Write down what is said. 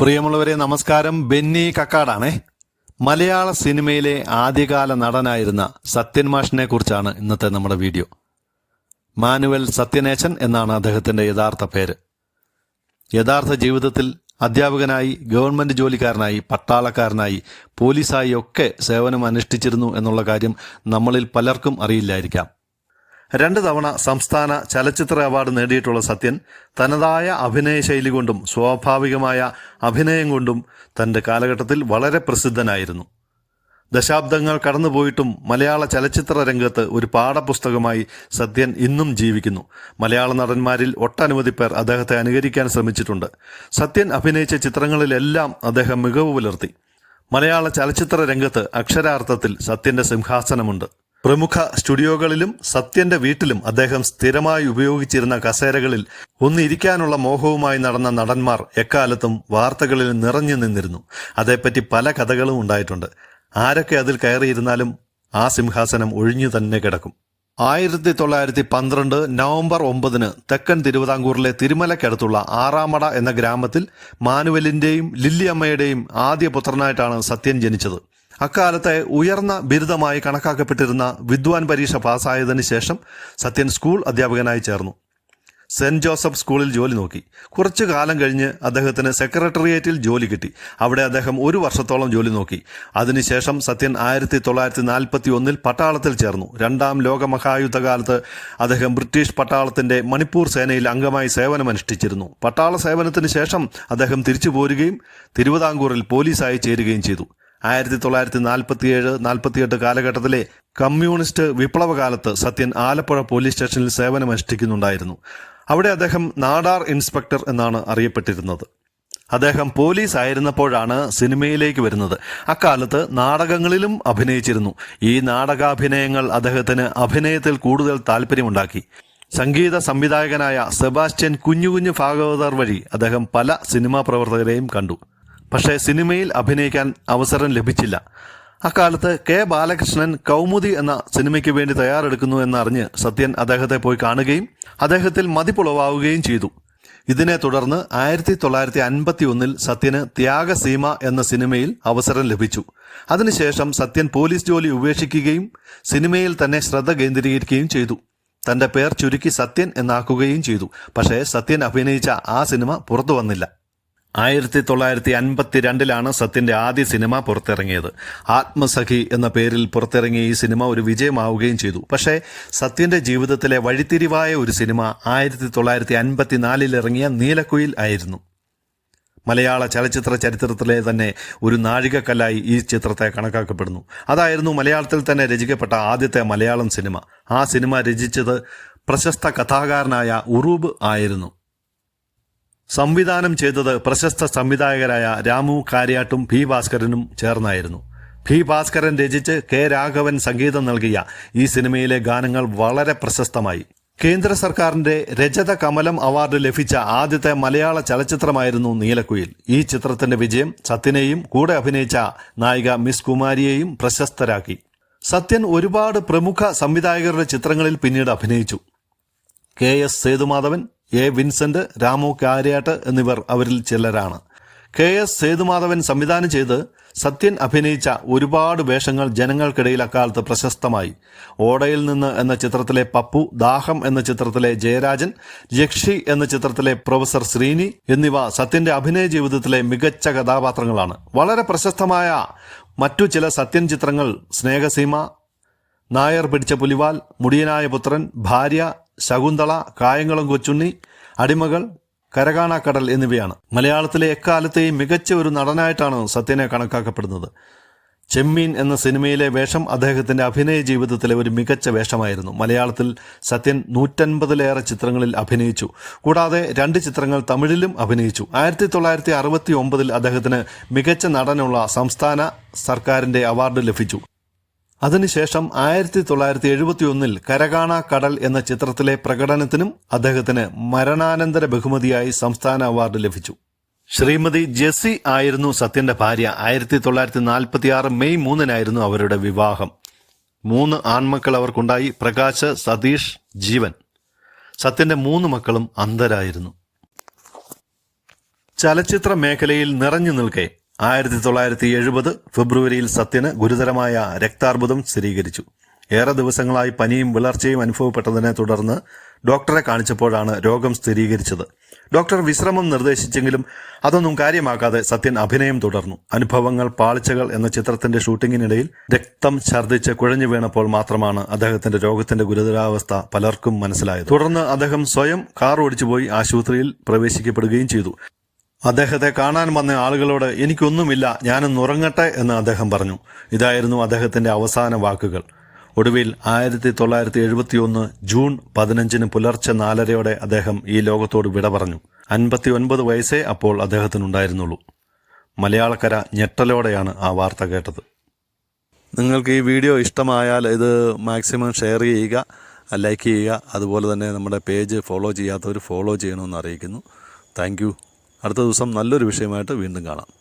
പ്രിയമുള്ളവരെ നമസ്കാരം. ബെന്നി കക്കാടാണേ. മലയാള സിനിമയിലെ ആദ്യകാല നടനായിരുന്ന സത്യൻ മാഷിനെ കുറിച്ചാണ് ഇന്നത്തെ നമ്മുടെ വീഡിയോ. മാനുവൽ സത്യനേശൻ എന്നാണ് അദ്ദേഹത്തിന്റെ യഥാർത്ഥ പേര്. യഥാർത്ഥ ജീവിതത്തിൽ അധ്യാപകനായി ഗവൺമെന്റ് ജോലിക്കാരനായി പട്ടാളക്കാരനായി പോലീസായി ഒക്കെ സേവനം അനുഷ്ഠിച്ചിരുന്നു എന്നുള്ള കാര്യം നമ്മളിൽ പലർക്കും അറിയില്ലായിരിക്കാം. രണ്ട് തവണ സംസ്ഥാന ചലച്ചിത്ര അവാർഡ് നേടിയിട്ടുള്ള സത്യൻ തനതായ അഭിനയ ശൈലി കൊണ്ടും സ്വാഭാവികമായ അഭിനയം കൊണ്ടും തന്റെ കാലഘട്ടത്തിൽ വളരെ പ്രസിദ്ധനായിരുന്നു. ദശാബ്ദങ്ങൾ കടന്നുപോയിട്ടും മലയാള ചലച്ചിത്ര രംഗത്ത് ഒരു പാഠപുസ്തകമായി സത്യൻ ഇന്നും ജീവിക്കുന്നു. മലയാള നടന്മാരിൽ ഒട്ടനവധി പേർ അദ്ദേഹത്തെ അനുകരിക്കാൻ ശ്രമിച്ചിട്ടുണ്ട്. സത്യൻ അഭിനയിച്ച ചിത്രങ്ങളിലെല്ലാം അദ്ദേഹം മികവ് പുലർത്തി. മലയാള ചലച്ചിത്ര രംഗത്ത് അക്ഷരാർത്ഥത്തിൽ സത്യന്റെ സിംഹാസനമുണ്ട്. പ്രമുഖ സ്റ്റുഡിയോകളിലും സത്യന്റെ വീട്ടിലും അദ്ദേഹം സ്ഥിരമായി ഉപയോഗിച്ചിരുന്ന കസേരകളിൽ ഒന്നിരിക്കാനുള്ള മോഹവുമായി നടന്ന നടന്മാർ എക്കാലത്തും വാർത്തകളിൽ നിറഞ്ഞു നിന്നിരുന്നു. അതേപ്പറ്റി പല കഥകളും ഉണ്ടായിട്ടുണ്ട്. ആരൊക്കെ അതിൽ കയറിയിരുന്നാലും ആ സിംഹാസനം ഒഴിഞ്ഞു തന്നെ കിടക്കും. ആയിരത്തി തൊള്ളായിരത്തി പന്ത്രണ്ട് നവംബർ ഒമ്പതിന് തെക്കൻ തിരുവിതാംകൂറിലെ തിരുമലയ്ക്കടുത്തുള്ള ആറാമട എന്ന ഗ്രാമത്തിൽ മാനുവലിന്റെയും ലില്ലിയമ്മയുടെയും ആദ്യ പുത്രനായിട്ടാണ് സത്യൻ ജനിച്ചത്. അക്കാലത്തെ ഉയർന്ന ബിരുദമായി കണക്കാക്കപ്പെട്ടിരുന്ന വിദ്വാൻ പരീക്ഷ പാസ്സായതിനു ശേഷം സത്യൻ സ്കൂൾ അധ്യാപകനായി ചേർന്നു. സെന്റ് ജോസഫ് സ്കൂളിൽ ജോലി നോക്കി. കുറച്ചു കാലം കഴിഞ്ഞ് അദ്ദേഹത്തിന് സെക്രട്ടേറിയറ്റിൽ ജോലി കിട്ടി. അവിടെ അദ്ദേഹം ഒരു വർഷത്തോളം ജോലി നോക്കി. അതിനുശേഷം സത്യൻ ആയിരത്തി തൊള്ളായിരത്തി നാൽപ്പത്തി ഒന്നിൽ പട്ടാളത്തിൽ ചേർന്നു. രണ്ടാം ലോക മഹായുദ്ധകാലത്ത് അദ്ദേഹം ബ്രിട്ടീഷ് പട്ടാളത്തിന്റെ മണിപ്പൂർ സേനയിൽ അംഗമായി സേവനമനുഷ്ഠിച്ചിരുന്നു. പട്ടാള സേവനത്തിന് ശേഷം അദ്ദേഹം തിരിച്ചു പോരുകയും തിരുവിതാംകൂറിൽ പോലീസായി ചേരുകയും ചെയ്തു. ആയിരത്തി തൊള്ളായിരത്തി നാൽപ്പത്തിയേഴ് നാൽപ്പത്തിയെട്ട് കാലഘട്ടത്തിലെ കമ്മ്യൂണിസ്റ്റ് വിപ്ലവകാലത്ത് സത്യൻ ആലപ്പുഴ പോലീസ് സ്റ്റേഷനിൽ സേവനമനുഷ്ഠിക്കുന്നുണ്ടായിരുന്നു അവിടെ അദ്ദേഹം നാടാർ ഇൻസ്പെക്ടർ എന്നാണ് അറിയപ്പെട്ടിരുന്നത്. അദ്ദേഹം പോലീസ് ആയിരുന്നപ്പോഴാണ് സിനിമയിലേക്ക് വരുന്നത്. അക്കാലത്ത് നാടകങ്ങളിലും അഭിനയിച്ചിരുന്നു. ഈ നാടകാഭിനയങ്ങൾ അദ്ദേഹത്തിന് അഭിനയത്തിൽ കൂടുതൽ താല്പര്യമുണ്ടാക്കി. സംഗീത സംവിധായകനായ സെബാസ്റ്റ്യൻ കുഞ്ഞു കുഞ്ഞു ഭാഗവതർ വഴി അദ്ദേഹം പല സിനിമാ പ്രവർത്തകരെയും കണ്ടു. പക്ഷേ സിനിമയിൽ അഭിനയിക്കാൻ അവസരം ലഭിച്ചില്ല. അക്കാലത്ത് കെ ബാലകൃഷ്ണൻ കൗമുദി എന്ന സിനിമയ്ക്ക് വേണ്ടി തയ്യാറെടുക്കുന്നു എന്നറിഞ്ഞ് സത്യൻ അദ്ദേഹത്തെ പോയി കാണുകയും അദ്ദേഹത്തിൽ മതിപ്പുളവാവുകയും ചെയ്തു. ഇതിനെ തുടർന്ന് ആയിരത്തി തൊള്ളായിരത്തി അൻപത്തി ഒന്നിൽ സത്യന് ത്യാഗസീമ എന്ന സിനിമയിൽ അവസരം ലഭിച്ചു. അതിനുശേഷം സത്യൻ പോലീസ് ജോലി ഉപേക്ഷിക്കുകയും സിനിമയിൽ തന്നെ ശ്രദ്ധ കേന്ദ്രീകരിക്കുകയും ചെയ്തു. തന്റെ പേർ ചുരുക്കി സത്യൻ എന്നാക്കുകയും ചെയ്തു. പക്ഷേ സത്യൻ അഭിനയിച്ച ആ സിനിമ പുറത്തു വന്നില്ല. ആയിരത്തി തൊള്ളായിരത്തി അൻപത്തി രണ്ടിലാണ് സത്യന്റെ ആദ്യ സിനിമ പുറത്തിറങ്ങിയത്. ആത്മസഖി എന്ന പേരിൽ പുറത്തിറങ്ങിയ ഈ സിനിമ ഒരു വിജയമാവുകയും ചെയ്തു. പക്ഷേ സത്യന്റെ ജീവിതത്തിലെ വഴിത്തിരിവായ ഒരു സിനിമ ആയിരത്തി തൊള്ളായിരത്തി അൻപത്തിനാലിൽ ഇറങ്ങിയ നീലക്കുയിൽ ആയിരുന്നു. മലയാള ചലച്ചിത്ര ചരിത്രത്തിലെ തന്നെ ഒരു നാഴികക്കല്ലായി ഈ ചിത്രത്തെ കണക്കാക്കപ്പെടുന്നു. അതായിരുന്നു മലയാളത്തിൽ തന്നെ രചിക്കപ്പെട്ട ആദ്യത്തെ മലയാളം സിനിമ. ആ സിനിമ രചിച്ചത് പ്രശസ്ത കഥാകാരനായ ഉറൂബ് ആയിരുന്നു. സംവിധാനം ചെയ്തത് പ്രശസ്ത സംവിധായകരായ രാമു കാര്യാട്ടും പി ഭാസ്കരനും ചേർന്നായിരുന്നു. പി ഭാസ്കരൻ രചിച്ച് കെ രാഘവൻ സംഗീതം നൽകിയ ഈ സിനിമയിലെ ഗാനങ്ങൾ വളരെ പ്രശസ്തമായി. കേന്ദ്ര സർക്കാരിന്റെ രജത കമലം അവാർഡ് ലഭിച്ച ആദ്യത്തെ മലയാള ചലച്ചിത്രമായിരുന്നു നീലക്കുയിൽ. ഈ ചിത്രത്തിന്റെ വിജയം സത്യനെയും കൂടെ അഭിനയിച്ച നായിക മിസ് കുമാരിയെയും പ്രശസ്തരാക്കി. സത്യൻ ഒരുപാട് പ്രമുഖ സംവിധായകരുടെ ചിത്രങ്ങളിൽ പിന്നീട് അഭിനയിച്ചു. K S Sethumadhavan A. Vincent Ramu Kariat എന്നിവർ അവരിൽ ചിലരാണ്. കെ. എസ്. സേതുമാധവൻ സംവിധാനം ചെയ്ത് സത്യൻ അഭിനയിച്ച ഒരുപാട് വേഷങ്ങൾ ജനങ്ങൾക്കിടയിൽ അക്കാലത്ത് പ്രശസ്തമായി. ഓടയിൽ നിന്ന് എന്ന ചിത്രത്തിലെ പപ്പു ദാഹം എന്ന ചിത്രത്തിലെ ജയരാജൻ യക്ഷി എന്ന ചിത്രത്തിലെ പ്രൊഫസർ ശ്രീനി എന്നിവ സത്യന്റെ അഭിനയ ജീവിതത്തിലെ മികച്ച കഥാപാത്രങ്ങളാണ്. വളരെ പ്രശസ്തമായ മറ്റു ചില സത്യൻ ചിത്രങ്ങൾ സ്നേഹസീമ നായർ പിടിച്ച പുലിവാൽ മുടിയനായ പുത്രൻ ഭാര്യ ശകുന്തള കായംകുളം കൊച്ചുണ്ണി അടിമകൾ കരകാണാക്കടൽ എന്നിവയാണ്. മലയാളത്തിലെ എക്കാലത്തെയും മികച്ച ഒരു നടനായിട്ടാണ് സത്യനെ കണക്കാക്കപ്പെടുന്നത്. ചെമ്മീൻ എന്ന സിനിമയിലെ വേഷം അദ്ദേഹത്തിന്റെ അഭിനയ ജീവിതത്തിലെ ഒരു മികച്ച വേഷമായിരുന്നു. മലയാളത്തിൽ സത്യൻ നൂറ്റൻപതിലേറെ ചിത്രങ്ങളിൽ അഭിനയിച്ചു. കൂടാതെ രണ്ട് ചിത്രങ്ങൾ തമിഴിലും അഭിനയിച്ചു. ആയിരത്തി തൊള്ളായിരത്തി അറുപത്തി ഒമ്പതിൽ അദ്ദേഹത്തിന് മികച്ച നടനുള്ള സംസ്ഥാന സർക്കാരിന്റെ അവാർഡ് ലഭിച്ചു. അതിനുശേഷം ആയിരത്തി തൊള്ളായിരത്തി എഴുപത്തി ഒന്നിൽ കരകാണ കടൽ എന്ന ചിത്രത്തിലെ പ്രകടനത്തിനും അദ്ദേഹത്തിന് മരണാനന്തര ബഹുമതിയായി സംസ്ഥാന അവാർഡ് ലഭിച്ചു. ശ്രീമതി ജെസ്സി ആയിരുന്നു സത്യന്റെ ഭാര്യ. ആയിരത്തി തൊള്ളായിരത്തി നാൽപ്പത്തി ആറ് മെയ് മൂന്നിനായിരുന്നു അവരുടെ വിവാഹം. മൂന്ന് ആൺമക്കൾ അവർക്കുണ്ടായി. പ്രകാശ് സതീഷ് ജീവൻ. സത്യന്റെ മൂന്ന് മക്കളും അന്ധരായിരുന്നു. ചലച്ചിത്ര മേഖലയിൽ നിറഞ്ഞു നിൽക്കെ ആയിരത്തി തൊള്ളായിരത്തി എഴുപത് ഫെബ്രുവരിയിൽ സത്യന് ഗുരുതരമായ രക്താർബുദം സ്ഥിരീകരിച്ചു. ഏറെ ദിവസങ്ങളായി പനിയും വിളർച്ചയും അനുഭവപ്പെട്ടതിനെ തുടർന്ന് ഡോക്ടറെ കാണിച്ചപ്പോഴാണ് രോഗം സ്ഥിരീകരിച്ചത്. ഡോക്ടർ വിശ്രമം നിർദ്ദേശിച്ചെങ്കിലും അതൊന്നും കാര്യമാക്കാതെ സത്യൻ അഭിനയം തുടർന്നു. അനുഭവങ്ങൾ പാളിച്ചകൾ എന്ന ചിത്രത്തിന്റെ ഷൂട്ടിങ്ങിനിടയിൽ രക്തം ഛർദ്ദിച്ച് കുഴഞ്ഞു വീണപ്പോൾ മാത്രമാണ് അദ്ദേഹത്തിന്റെ രോഗത്തിന്റെ ഗുരുതരാവസ്ഥ പലർക്കും മനസ്സിലായത്. തുടർന്ന് അദ്ദേഹം സ്വയം കാർ ഓടിച്ചുപോയി ആശുപത്രിയിൽ പ്രവേശിക്കപ്പെടുകയും ചെയ്തു. അദ്ദേഹത്തെ കാണാൻ വന്ന ആളുകളോട് എനിക്കൊന്നുമില്ല ഞാനൊന്ന് ഉറങ്ങട്ടെ എന്ന് അദ്ദേഹം പറഞ്ഞു. ഇതായിരുന്നു അദ്ദേഹത്തിന്റെ അവസാന വാക്കുകൾ. ഒടുവിൽ ആയിരത്തി തൊള്ളായിരത്തി എഴുപത്തിയൊന്ന് ജൂൺ പതിനഞ്ചിന് പുലർച്ചെ നാലരയോടെ അദ്ദേഹം ഈ ലോകത്തോട് വിട പറഞ്ഞു. അൻപത്തി ഒൻപത് വയസ്സേ അപ്പോൾ അദ്ദേഹത്തിനുണ്ടായിരുന്നുള്ളൂ. മലയാളക്കര ഞെട്ടലോടെയാണ് ആ വാർത്ത കേട്ടത്. നിങ്ങൾക്ക് ഈ വീഡിയോ ഇഷ്ടമായാൽ ഇത് മാക്സിമം ഷെയർ ചെയ്യുക ലൈക്ക് ചെയ്യുക അതുപോലെ തന്നെ നമ്മുടെ പേജ് ഫോളോ ചെയ്യാത്തവർ ഫോളോ ചെയ്യണമെന്ന് അറിയിക്കുന്നു. താങ്ക് അടുത്ത ദിവസം നല്ലൊരു വിഷയമായിട്ട് വീണ്ടും കാണാം.